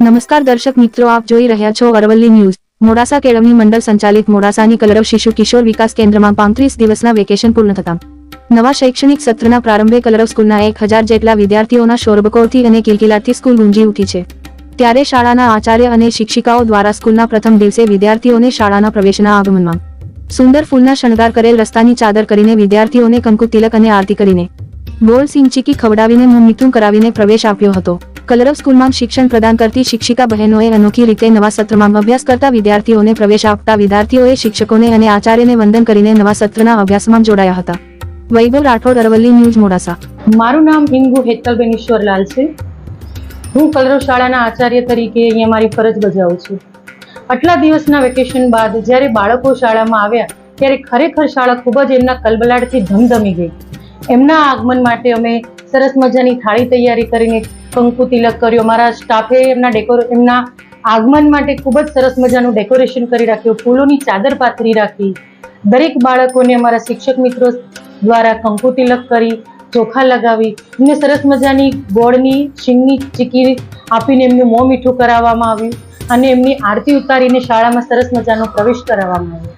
નમસ્કાર દર્શક મિત્રો, આપ જોઈ રહ્યા છો અરવલ્લી ન્યૂઝ. મોડાસા કેળવણી મંડળ સંચાલિત મોડાસાની કલરવ શિશુ કિશોર વિકાસ કેન્દ્રમાં પાંત્રીસ દિવસના વેકેશન પૂર્ણ થતા. નવા શૈક્ષણિક સત્રના પ્રારંભે કલરવ સ્કૂલના એક હજાર જેટલા વિદ્યાર્થીઓના શોરબકોરથી અને કિલકિલાટથી સ્કૂલ ગુંજી ઉઠી છે. ત્યારે શાળાના આચાર્ય અને શિક્ષિકાઓ દ્વારા સ્કૂલના પ્રથમ દિવસે વિદ્યાર્થીઓને શાળાના પ્રવેશના આગમનમાં સુંદર ફૂલના શણગાર કરેલ રસ્તાની ચાદર કરીને વિદ્યાર્થીઓને કંકુ તિલક અને આરતી કરીને ગોળ સિંચીકી ખવડાવીને મું મીઠું કરાવીને પ્રવેશ આપ્યો હતો. કલરવ સ્કૂલમાં શિક્ષણ પ્રદાન કરતી શિક્ષિકા બહેનોએ અનોખી રીતે નવા સત્રમાં અભ્યાસ કરતા વિદ્યાર્થીઓને પ્રવેશ આપતા વિદ્યાર્થીઓએ શિક્ષકોને અને આચાર્યને વંદન કરીને નવા સત્રના અભ્યાસમાં જોડાયા હતા. વૈભવ રાઠોડ, અરવલ્લી ન્યૂઝ, મોડાસા. મારું નામ હિંગુ હેતલબેન ઈશ્વરલાલ છે. હું કલરવ શાળાના આચાર્ય તરીકે અહીંયા મારી ફરજ બજાવું છું. આટલા દિવસના વેકેશન બાદ જ્યારે બાળકો શાળામાં આવ્યા, ત્યારે ખરેખર શાળા ખૂબ જ એમના કલબલાટથી ધમધમી ગઈ. એમના આગમન માટે અમે સરસ મજાની થાળી તૈયારી કરીને કંકુ તિલક કર્યો. મારા સ્ટાફે એમના ડેકોર, એમના આગમન માટે ખૂબ જ સરસ મજાનું ડેકોરેશન કરી રાખ્યું. ફૂલોની ચાદર પાથરી રાખી. દરેક બાળકોને અમારા શિક્ષક મિત્રો દ્વારા કંકુ તિલક કરી, ચોખા લગાવી એમને સરસ મજાની ગોળની શીંગની ચીકી આપીને એમનું મોં મીઠું કરાવવામાં આવ્યું અને એમની આરતી ઉતારીને શાળામાં સરસ મજાનો પ્રવેશ કરાવવામાં આવ્યો.